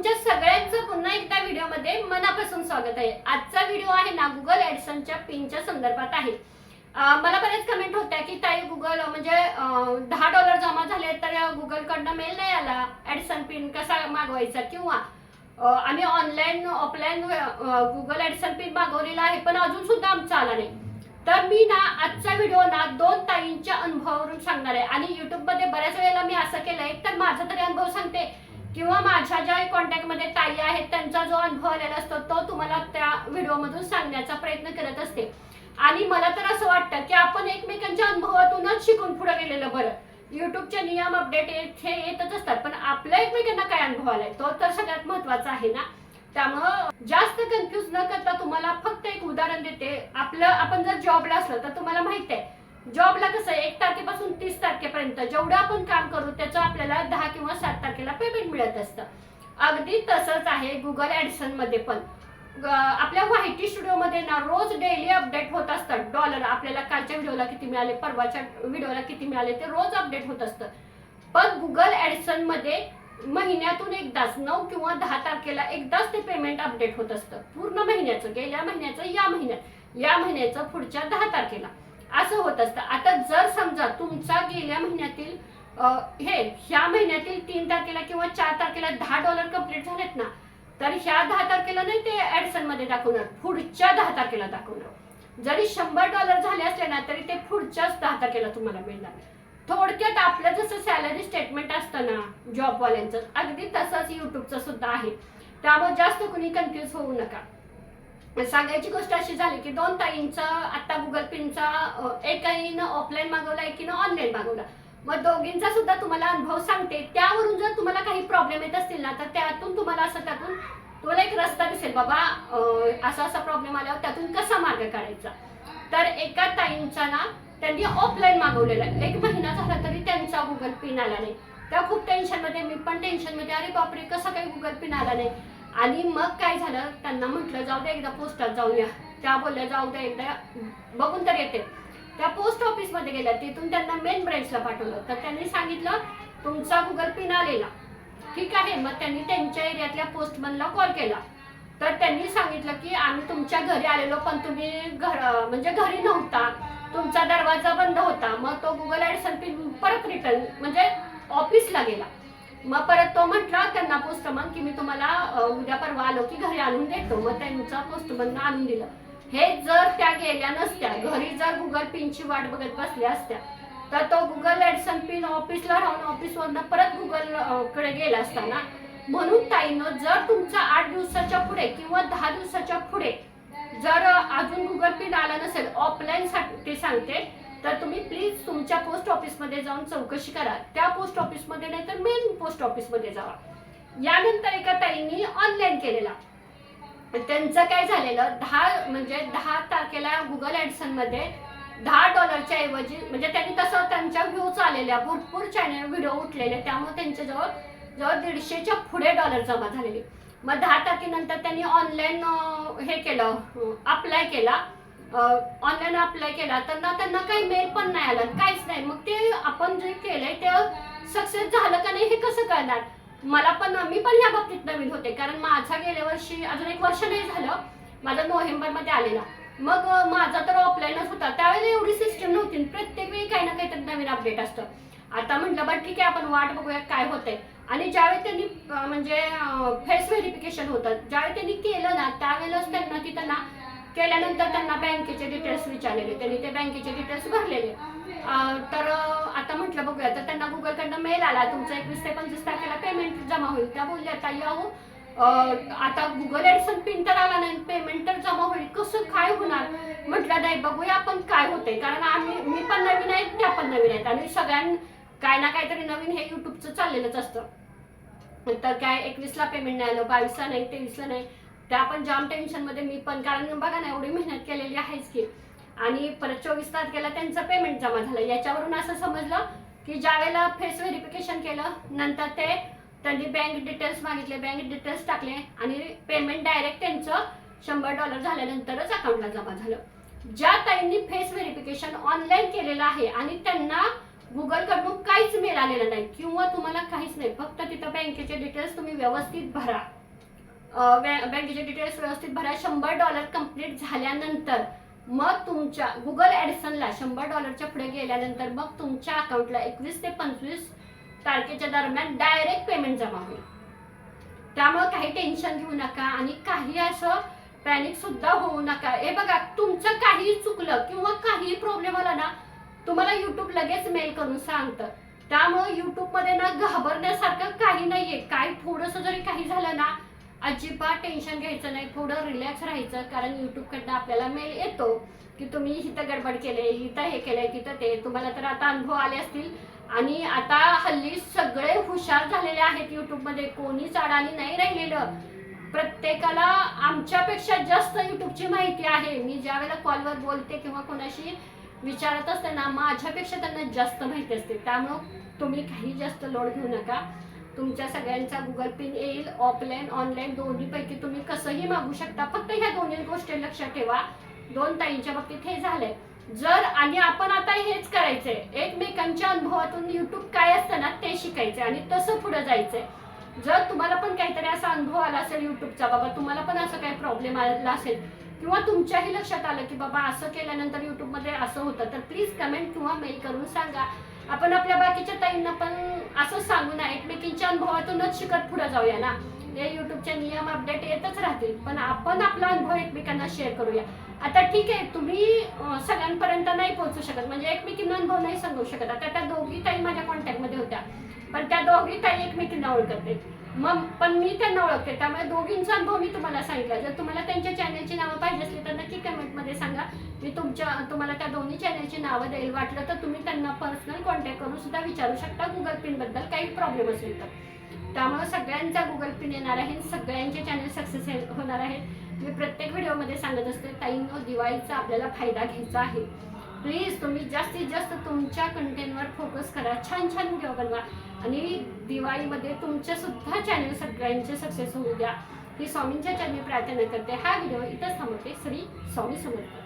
तुमच्या सगळ्यांचं पुन्हा एकदा व्हिडिओमध्ये मनापासून स्वागत आहे. आजचा व्हिडिओ आहे ना गुगल ॲडसनच्या पिनच्या संदर्भात आहे. मला बरेच कमेंट होत्या की ताई गुगल म्हणजे दहा डॉलर जमा झाले तर गुगलकडनं मेल नाही आला. ॲडसन पिन कसा मागवायचा किंवा आम्ही online offline Google AdSense pin मागवलेला आहे पण अजून सुद्धा आमचा आला नाही. तर मी ना आजचा व्हिडिओ ना दोन ताईंच्या अनुभवावरून सांगणार आहे. आणि युट्यूबमध्ये बऱ्याच वेळेला मी असं केलं आहे तर माझा तरी अनुभव सांगते. किंवा माझ्या ज्या कॉन्टॅक्टमध्ये ताई आहेत त्यांचा जो अनुभव आलेला असतो तो तुम्हाला त्या व्हिडिओमधून सांगण्याचा प्रयत्न करत असते. आणि मला तर असं वाटतं की आपण एकमेकांच्या अनुभवातूनच शिकून पुढे गेलेलं बरं. युट्यूबचे नियम अपडेट हे येतच असतात पण आपल्या एकमेकांना काय अनुभव आलाय तो तर सगळ्यात महत्त्वाचा आहे ना? त्यामुळं जास्त कन्फ्युज न करता तुम्हाला फक्त एक उदाहरण देते. आपलं आपण जर जॉबला असलं तर तुम्हाला माहीत आहे जॉबला कसं आहे एक तारखेपासून तीस तारखेपर्यंत जेवढं आपण काम करू त्याचं आपल्याला दहा किंवा सात मिळत असतं. अगदी तसंच आहे गुगल ऍडसनमध्ये पण. आपल्या व्हायटी स्टुडिओमध्ये ना रोज डेली अपडेट होत असतात. डॉलर आपल्याला कालच्या व्हिडिओला किती मिळाले परवाच्या व्हिडिओला किती मिळाले ते रोज अपडेट होत असतं. पण गुगल ऍडसनमध्ये महिन्यातून एकदाच नऊ किंवा दहा तारखेला एकदाच ते पेमेंट अपडेट होत असतं. पूर्ण महिन्याचं गेल्या महिन्याचं या महिन्यात या महिन्याचं पुढच्या दहा तारखेला. असं होत असतं. आता जर समजा तुमचा गेल्या महिन्यातील हे ह्या महिन्यातील तीन तारखेला किंवा चार तारखेला दहा डॉलर कंप्लीट झालेत ना तर ह्या दहा तारखेला नाही ते ऍडसनमध्ये दाखवणार पुढच्या दहा तारखेला दाखवणार. जरी शंभर डॉलर झाले असले ना तरी ते पुढच्याच दहा तारखेला तुम्हाला मिळणार. थोडक्यात आपलं जसं सॅलरी स्टेटमेंट असतं ना जॉबवाल्यांचं अगदी तसंच युट्यूबचं सुद्धा आहे. त्यामुळे जास्त कुणी कन्फ्युज होऊ नका. सांगायची गोष्ट अशी झाली की दोन ताईंचा आता गुगल पिनचा एक एकाईनं ऑफलाईन मागवला एकीनं ऑनलाईन मागवला? मग दोघींचा सुद्धा तुम्हाला अनुभव सांगते. त्यावरून जर तुम्हाला काही प्रॉब्लेम येत असतील ना तर त्यातून तुम्हाला असं त्यातून तुम्हाला एक रस्ता दिसेल. बाबा असा असा प्रॉब्लेम आल्यावर त्यातून कसा मार्ग काढायचा? तर एका ताईंचा ना त्यांनी ऑफलाईन मागवलेला आहे. एक महिना झाला तरी त्यांचा गुगल पिन आला नाही. त्या खूप टेन्शनमध्ये मी पण टेन्शनमध्ये अरे बापरे कसा काही गुगल पिन आला नाही? आणि मग काय झालं? त्यांना म्हटलं जाऊ दे एकदा पोस्टात जाऊया त्या बोलल्या जाऊ दे एकदा बघून तर येते. त्या पोस्ट ऑफिसमध्ये गेल्या. तिथून त्यांना मेन ब्रँचला पाठवलं. तर त्यांनी सांगितलं तुमचा गुगल पिन आलेला. ठीक आहे मग त्यांनी त्यांच्या एरियातल्या पोस्टमनला कॉल केला. तर त्यांनी सांगितलं की आम्ही तुमच्या घरी आलेलो पण तुम्ही घर म्हणजे घरी नव्हता. तुमचा दरवाजा बंद होता. मग तो गुगल ऍडसन पिन परत रिटर्न म्हणजे ऑफिसला गेला. मग परत तो म्हटला त्यांना पोस्टमन की मी तुम्हाला उद्या परवा आलो की घरी आणून देतो. मग त्यांचा पोस्टमन आणून दिलं. हे जर त्या गेल्या नसत्या घरी जर गुगल पिनची वाट बघत बसल्या असत्या तर तो गुगल ऍडसन पिन ऑफिसला राहून ऑफिसवरनं परत गुगलकडे गेला असता ना? म्हणून ताईनं जर तुमचा आठ दिवसाच्या पुढे किंवा दहा दिवसाच्या पुढे जर अजून गुगल पिन आला नसेल ऑफलाईन साठी सांगते तर तुम्ही प्लीज तुमच्या पोस्ट ऑफिसमध्ये जाऊन चौकशी करा. त्या पोस्ट ऑफिसमध्ये नाही तर मेन पोस्ट ऑफिसमध्ये जावा. यानंतर एका ताईंनी ऑनलाईन केलेला. त्यांचं काय झालेलं दहा म्हणजे दहा तारखेला गुगल ॲडसनमध्ये दहा डॉलरच्या ऐवजी म्हणजे त्यांनी तसं त्यांच्या व्ह्यूज आलेल्या भरपूर चॅनल व्हिडिओ उठलेले त्यामुळे त्यांच्याजवळ जवळ दीडशेच्या पुढे डॉलर जमा झालेले. मग दहा तारखेनंतर त्यांनी ऑनलाईन हे केलं अप्लाय केला. ऑनलाईन अप्लाय केला तर ना त्यांना काही मेल पण नाही आला काहीच नाही. मग ते आपण जे केलंय ते सक्सेस झालं का नाही हे कसं कळणार? मला पण मी पण या बाबतीत नवीन होते. कारण माझा गेल्या वर्षी अजून एक वर्ष नाही झालं माझा नोव्हेंबरमध्ये आलेला. मग माझा तर ऑफलाईनच होता. त्यावेळेला एवढी सिस्टम नव्हती प्रत्येक वेळी काही ना काहीतरी नवीन अपडेट असतं. आता म्हटलं बरं ठीक आहे आपण वाट बघूया काय होतंय. आणि ज्यावेळी त्यांनी म्हणजे फेस व्हेरिफिकेशन होतं ज्यावेळी त्यांनी केलं ना त्यावेळेलाच त्यांना तिथं ना केल्यानंतर त्यांना बँकेचे डिटेल्स विचारलेले. त्यांनी ते बँकेचे डिटेल्स भरलेले. तर आता म्हटलं बघूया तर त्यांना गुगलकडनं मेल आला. तुमचं एकवीस ते पंचवीस तारखेला पेमेंट जमा होईल. त्या बोलल्या ताई अहो आता गुगल ऍडसन पिन तर आला नाही पेमेंट तर जमा होईल. कसं काय होणार? म्हटलं नाही बघूया आपण काय होतंय. कारण आम्ही मी पण नवीन आहेत त्या पण नवीन आहेत. आणि सगळ्यां काय ना काहीतरी नवीन हे युट्यूबचं चाललेलंच असतं. तर काय एकवीसला पेमेंट नाही आलं बावीसला नाही तेवीसला नाही. त्या पण जाम टेन्शनमध्ये मी पण कारण बघा ना एवढी मेहनत केलेली आहेच की आणि परत चोवीस तारखेला त्यांचं पेमेंट जमा झालं. याच्यावरून असं समजलं की ज्यावेळेला फेस व्हेरिफिकेशन केलं नंतर ते त्यांनी बँक डिटेल्स मागितले बँक डिटेल्स टाकले आणि पेमेंट डायरेक्ट त्यांचं शंभर डॉलर झाल्यानंतरच अकाउंटला जमा झालं. ज्या ताईंनी फेस व्हेरिफिकेशन ऑनलाईन केलेलं आहे आणि त्यांना गुगलकडून काहीच मेल आलेला नाही किंवा तुम्हाला काहीच नाही फक्त तिथं बँकेचे डिटेल्स तुम्ही व्यवस्थित भरा. बँकेचे डिटेल्स व्यवस्थित भरा. शंभर डॉलर कंप्लीट झाल्यानंतर मग तुमच्या गुगल ॲडिसनला शंभर डॉलरच्या पुढे गेल्यानंतर मग तुमच्या अकाउंटला एकवीस ते पंचवीस तारखेच्या दरम्यान डायरेक्ट पेमेंट जमा होईल. त्यामुळे काही टेन्शन घेऊ नका आणि काही असं पॅनिक सुद्धा होऊ नका. हे बघा तुमचं काही चुकलं किंवा काही प्रॉब्लेम आला ना तुम्हाला युट्यूब लगेच मेल करून सांगतं. त्यामुळे युट्यूबमध्ये ना घाबरण्यासारखं काही नाहीये. काही थोडंसं जरी काही झालं ना अजिबात टेन्शन घ्यायचं नाही थोडं रिलॅक्स राहायचं कारण युट्यूबकडनं आपल्याला मेल येतो की तुम्ही इथं गडबड केले इथं हे केलंय तिथं ते. तुम्हाला तर आता अनुभव आले असतील. आणि आता हल्ली सगळे हुशार झालेले आहेत यूट्यूबमध्ये कोणीच अडाणी नाही राहिलेलं. प्रत्येकाला आमच्यापेक्षा जास्त युट्यूबची माहिती आहे. मी ज्या वेळेला कॉलवर बोलते किंवा कोणाशी विचारत असते ना माझ्यापेक्षा त्यांना जास्त माहिती असते. त्यामुळं तुम्ही काही जास्त लोड घेऊ नका. तुमच्या सगळ्यांचा गुगल पिन येईल ऑफलाईन ऑनलाईन दोन्हीपैकी तुम्ही कसंही मागू शकता. फक्त ह्या दोन्ही गोष्टी लक्षात ठेवा. दोन ताईंच्या बाबतीत हे झालंय. जर आणि आपण आता हेच करायचंय. एकमेकांच्या अनुभवातून युट्यूब काय असतं ना ते शिकायचंय आणि तसं पुढे जायचंय. जर तुम्हाला पण काहीतरी असा अनुभव आला असेल युट्यूबचा बाबा तुम्हाला पण असं काही प्रॉब्लेम आला असेल किंवा तुमच्याही लक्षात आलं की बाबा असं केल्यानंतर युट्यूबमध्ये असं होतं तर प्लीज कमेंट किंवा मेल करून सांगा. आपण आपल्या बाकीच्या ताईंना पण असं सांगू ना एकमेकींच्या अनुभवातूनच शिकत पुढे जाऊया ना. हे युट्यूबचे नियम अपडेट येतच राहतील पण आपण आपला अनुभव एकमेकांना शेअर करूया. आता ठीक आहे तुम्ही सगळ्यांपर्यंत नाही पोहोचू शकत म्हणजे एकमेकींना अनुभव नाही सांगू शकत. आता त्या दोघी ताई माझ्या कॉन्टॅक्टमध्ये होत्या पण त्या दोघी ताई एकमेकींना ओळखते मग पण मी त्यांना ओळखते. त्यामुळे दोघींचा अनुभव मी तुम्हाला सांगितला. जर तुम्हाला त्यांच्या चॅनलची नावं पाहिजे असली तर नक्की कमेंटमध्ये सांगा. मी तुमच्या तुम्हाला त्या दोन्ही चॅनलची नावं देईल वाटलं तर तुम्ही त्यांना पर्सनल कॉन्टॅक्ट करून सुद्धा विचारू शकता. गुगल पिनबद्दल काही प्रॉब्लेम असेल तर त्यामुळे सगळ्यांचा गुगल पिन येणार आहे सगळ्यांचे चॅनल सक्सेस होणार आहेत. मी प्रत्येक व्हिडिओमध्ये सांगत असते ताईंनो दिवाळीचा आपल्याला फायदा घ्यायचा आहे. प्लीज तुम्ही जास्तीत जास्त तुमच्या कंटेंटवर फोकस करा. छान छान व्हिडिओ बनवा. आणि दिवाळीमध्ये तुमच्यासुद्धा चॅनल सगळ्यांचे सक्सेस होऊ द्या. ही स्वामींच्या चॅनल प्रार्थना करते. हा व्हिडिओ इथंच थांबवते. श्री स्वामी समर्थ.